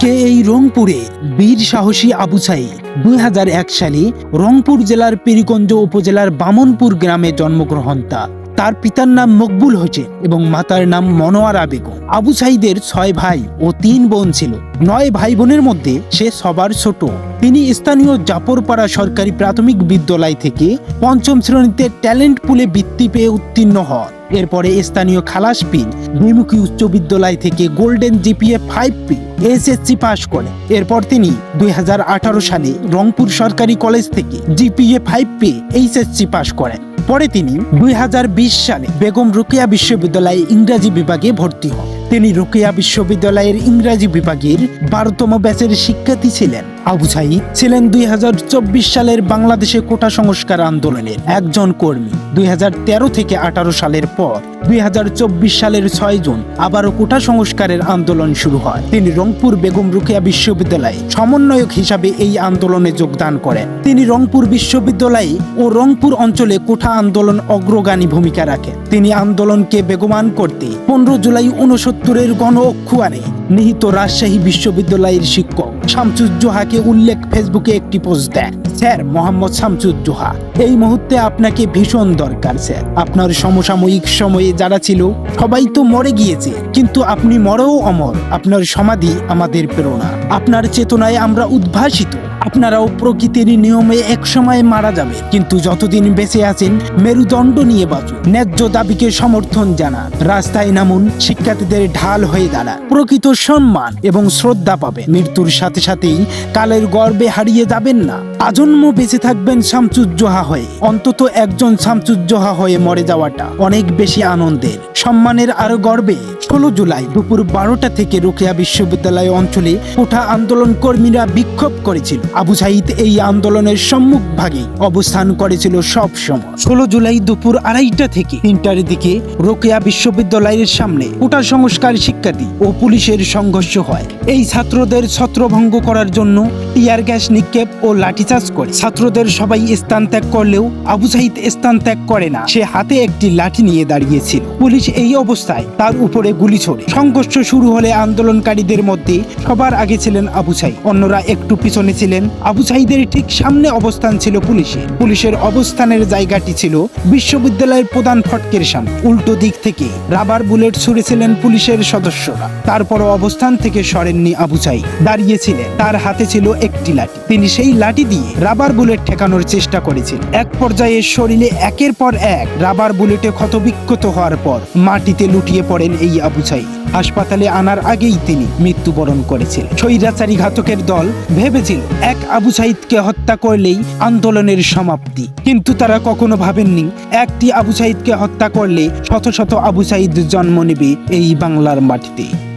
কে এই রংপুরে বীর সাহসী আবু সাইদ? দুই সালে রংপুর জেলার পেরিকঞ্জ উপজেলার বামনপুর গ্রামে জন্মগ্রহণ তার। তার পিতার নাম মকবুল হোসেন এবং মাতার নাম মনোয়ারা বেগম। আবু সাইদের ছয় ভাই ও তিন বোন ছিল। নয় ভাই বোনের মধ্যে সে সবার ছোট। তিনি স্থানীয় জাপরপাড়া সরকারি প্রাথমিক বিদ্যালয় থেকে পঞ্চম শ্রেণীতে ট্যালেন্ট পুলে বৃত্তি পেয়ে উত্তীর্ণ হন। এরপরে স্থানীয় খালাসপীর বিমুখী উচ্চ বিদ্যালয় থেকে গোল্ডেন জিপিএ ফাইভ পি এসএসসি পাশ করেন। এরপর তিনি দুই হাজার আঠারো সালে রংপুর সরকারি কলেজ থেকে জিপিএ ফাইভ পি এইচএসসি পাশ করেন। পরে তিনি দুই হাজার বিশ সালে বেগম রোকেয়া বিশ্ববিদ্যালয়ে ইংরাজি বিভাগে ভর্তি হন। তিনি রোকেয়া বিশ্ববিদ্যালয়ের ইংরাজি বিভাগের বারোতম ব্যাচের শিক্ষার্থী ছিলেন। আবু সাইদ ছিলেন দুই হাজার চব্বিশ সালের বাংলাদেশে কোটা সংস্কার আন্দোলনের একজন কর্মী। দুই হাজার তেরো থেকে আঠারো সালের পর দুই হাজার চব্বিশ সালের ছয় জুন আবারও কোটা সংস্কারের আন্দোলন শুরু হয়। তিনি রংপুর বেগম রুকিয়া বিশ্ববিদ্যালয়ে সমন্বয়ক হিসাবে এই আন্দোলনে যোগদান করেন। তিনি রংপুর বিশ্ববিদ্যালয়ে ও রংপুর অঞ্চলে কোঠা আন্দোলন অগ্রগামী ভূমিকা রাখেন। তিনি আন্দোলনকে বেগমান করতে পনেরো জুলাই উনসত্তরের গণ অক্ষুয়ানে নিহিত রাজশাহী বিশ্ববিদ্যালয়ের শিক্ষক। শামসুজ্জোহাকে উল্লেখ ফেসবুকে একটি পোস্ট দেন স্যার, মোহাম্মদ শামসুজ্জোহা এই মুহূর্তে আপনাকে ভীষণ দরকার, স্যার। আপনার সমসাময়িক সময়ে যারা ছিল, সবাই তো মরে গিয়েছে। কিন্তু আপনি মরেও অমর। আপনার সমাধি আমাদের প্রেরণা। আপনার চেতনায় আমরা উদ্ভাসিত। আপনারাও প্রকৃতির নিয়মে একসময় মারা যাবে কিন্তু যতদিন বেঁচে আছেন, মেরুদণ্ড নিয়ে বাঁচুন। ন্যায্য দাবিকে সমর্থন জানান। রাস্তায় নামুন, শিক্ষার্থীদের ঢাল হয়ে দাঁড়ান। প্রকৃত সম্মান এবং শ্রদ্ধা পাবে মৃত্যুর সাথে সাথেই কালের গর্বে হারিয়ে যাবেন না। আজন্ম বেঁচে থাকবেন শামসুজ্জোহা হয়ে। অন্তত একজন শামসুজ্জোহা হয়ে মরে যাওয়াটা অনেক বেশি আনন্দের। সম্মানের আরও গর্বে ষোলো জুলাই দুপুর বারোটা থেকে রোকেয়া বিশ্ববিদ্যালয় অঞ্চলে কোঠা আন্দোলন কর্মীরা বিক্ষোভ করেছিল। আবু সাইদ এই আন্দোলনের সম্মুখ ভাগে অবস্থান করেছিল সব সময়। ষোলো জুলাই দুপুর আড়াইটা থেকে তিনটার দিকে রোকেয়া বিশ্ববিদ্যালয়ের সামনে কোটা সংস্কার শিক্ষার্থী ও পুলিশের সংঘর্ষ হয়। এই ছাত্রদের ছত্রভঙ্গ করার জন্য টিয়ার গ্যাস নিক্ষেপ ও লাঠিচার্জ করে। ছাত্রদের সবাই স্থান ত্যাগ করলেও আবু সাইদ স্থান ত্যাগ করে না। সে হাতে একটি লাঠি নিয়ে দাঁড়িয়েছিল। পুলিশ এই অবস্থায় তার উপরে গুলি ছোড়ে। সংঘর্ষ শুরু হলে আন্দোলনকারীদের মধ্যে সবার আগে ছিলেন আবু সাইদ। অন্যরা একটু পিছনে ছিলেন। আবু সাইদের ঠিক সামনে অবস্থান ছিল পুলিশের। পুলিশের অবস্থানের জায়গাটি ছিল বিশ্ববিদ্যালয়ের প্রধান ফটকের সামনে। উল্টো দিক থেকে রাবার বুলেট ছুড়েছিলেন পুলিশের সদস্যরা। তারপরও অবস্থান থেকে সরেননি আবু সাইদ। দাঁড়িয়েছিলেন। তার হাতে ছিল একটি লাঠি। তিনি সেই লাঠি দিয়ে রাবার বুলেট ঠেকানোর চেষ্টা করেছিলেন এক পর্যায়ে শরীরে একের পর এক রাবার বুলেটে ক্ষতবিক্ষত হওয়ার পর মাটিতে লুটিয়ে পড়েন এই আবু সাইদ। হাসপাতালে আনার আগেই তিনি মৃত্যুবরণ করেছিলেন। স্বৈরাচারী ঘাতকের দল ভেবেছিল এক আবু সাইদকে হত্যা করলেই আন্দোলনের সমাপ্তি। কিন্তু তারা কখনো ভাবেননি একটি আবু সাইদকে হত্যা করলে শত শত আবু সাইদ জন্ম নেবে এই বাংলার মাটিতে